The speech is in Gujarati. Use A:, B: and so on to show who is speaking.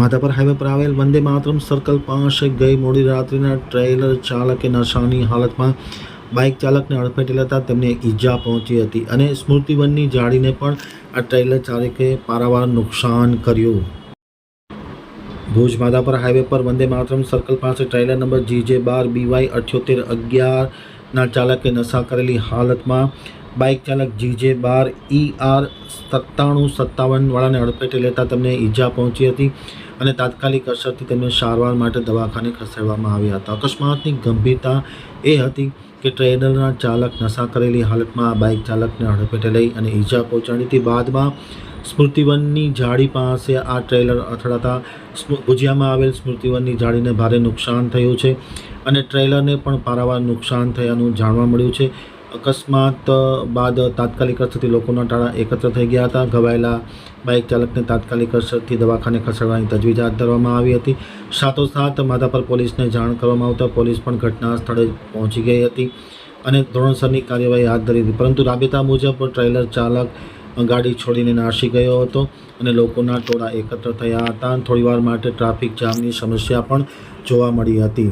A: માધાપર હાઈવે પર આવેલ વંદે માતરમ સર્કલ પાસે ગઈ મોડી રાત્રિના ટ્રેલર ચાલકે નશાની હાલતમાં બાઇક ચાલકને અડફેટે લેતા તેમને ઈજા પહોંચી હતી અને સ્મૃતિવનની જાળીને પણ આ ટ્રેલર ચાલકે પારાવાર નુકસાન કર્યું. ભુજ માધાપર હાઈવે પર વંદે માતરમ સર્કલ પાસે ટ્રેલર નંબર જીજે બાર બીવાય અઠ્યોતેર અગિયારના ચાલકે નશા કરેલી હાલતમાં બાઇક ચાલક જીજે બાર ઈ આર સત્તાણું સત્તાવન વાળાને અડફેટે લેતા તેમને ઈજા પહોંચી હતી. અને તાત્કાલિક અસરથી તેમને સારવાર માટે દવાખાને ખસેડવામાં આવ્યા હતા. અકસ્માતની ગંભીરતા એ હતી કે ટ્રેલરના ચાલક નશા કરેલી હાલતમાં આ બાઇક ચાલકને હડપેટે લઈ અને ઈજા પહોંચાડી હતી બાદમાં સ્મૃતિવનની જાળી પાસે આ ટ્રેલર અથડાતા ભુજિયામાં આવેલ સ્મૃતિવનની જાળીને ભારે નુકસાન થયું છે અને ટ્રેલરને પણ પારાવાર નુકસાન થયાનું જાણવા મળ્યું છે. અકસ્માત બાદ તાત્કાલિક અસરથી લોકોના ટાળા એકત્ર થઈ ગયા હતા. ઘવાયેલા બાઇક ચાલકને તાત્કાલિક અસરથી દવાખાને ખસેડવાની તજવીજ હાથ ધરવામાં આવી હતી. સાથોસાથ માધાપર પોલીસને જાણ કરવામાં આવતા પોલીસ પણ ઘટના સ્થળે પહોંચી ગઈ હતી અને ધોરણસરની કાર્યવાહી હાથ ધરી હતી. પરંતુ રાબેતા મુજબ ટ્રેલર ચાલક ગાડી છોડીને નાસી ગયો હતો અને લોકોના ટોળા એકત્ર થયા હતા. અને થોડીવાર માટે ટ્રાફિક જામની સમસ્યા પણ જોવા મળી હતી.